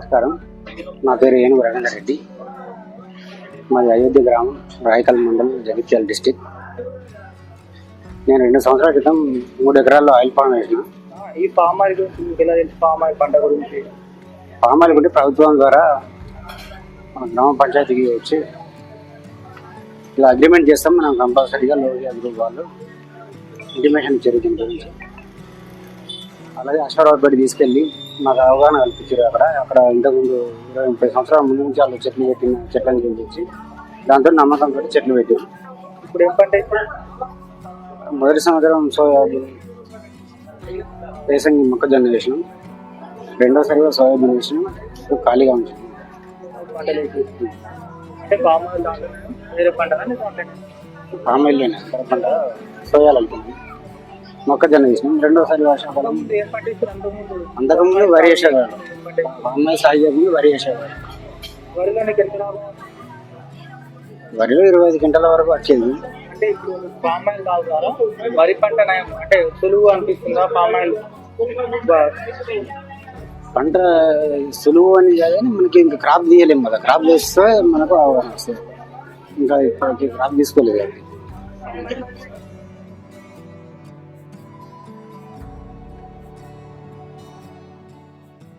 నమస్కారం. నా పేరు ఏనుగు రవీందర్ రెడ్డి. మాది అయోధ్య గ్రామం రాయకల్ మండలం జగిత్యాల డిస్టిక్ నేను రెండు సంవత్సరాల క్రితం మూడు ఎకరాల్లో ఆయిల్ పామ్ వేసిన. ఈ పామ్ ఆయిల్ గురించి మీకు ఎలా తెలుసు? పామ్ ఆయిల్ పంట గురించి? పామ్ ఆయిల్ కూడా ప్రభుత్వం ద్వారా మన గ్రామ పంచాయతీకి వచ్చి ఇలా అగ్రిమెంట్ చేస్తాం. మనం కంపల్సరీగా లోకి అగ్రి వాళ్ళు. ఇంటిమేషన్ దీని గురించి అలాగే అశ్వరావుపేట తీసుకెళ్ళి మాకు అవగాహన కల్పించారు అక్కడ. అక్కడ ఇంతకుముందు ఇరవై ముప్పై సంవత్సరాల ముందు నుంచి వాళ్ళు చెట్లు పెట్టిన చెట్లను చూపించి దాంతో నమ్మకంతో చెట్లు పెట్టారు. ఇప్పుడు ఏం పంట ఇప్పుడు? మొదటి సంవత్సరం సోయాబీన్ వేసంగి మొక్కజొన్న వేసినాం. రెండోసారిగా సోయాబీన్ వేసినాం. ఇప్పుడు ఖాళీగా లేదు అంటే పామ్ ఆయిల్ పంట సోయాలు అనుకున్నాం మొక్కజొన్న వేసినాం రెండోసారి వర్షాకాలం ముందు అంతకుముందు వరి వేసేవాడు ఏం సాగు చేయకుండా వరి వేసేవాడు వరిలో ఇరవై ఐదు గంటల వరకు వచ్చేది. అంటే ఇప్పుడు పామ్ ఆయిల్ తాగుతారా వరి పంట అంటే సులువు అనిపిస్తుందా పామ్ ఆయిల్ పంట సులువు అని కాదని మనకి ఇంకా క్రాప్ తీయలేము కదా. క్రాప్ తీస్తే మనకు అవగాహన వస్తుంది. ఇంకా ఇప్పటికి క్రాప్ తీసుకోలేదు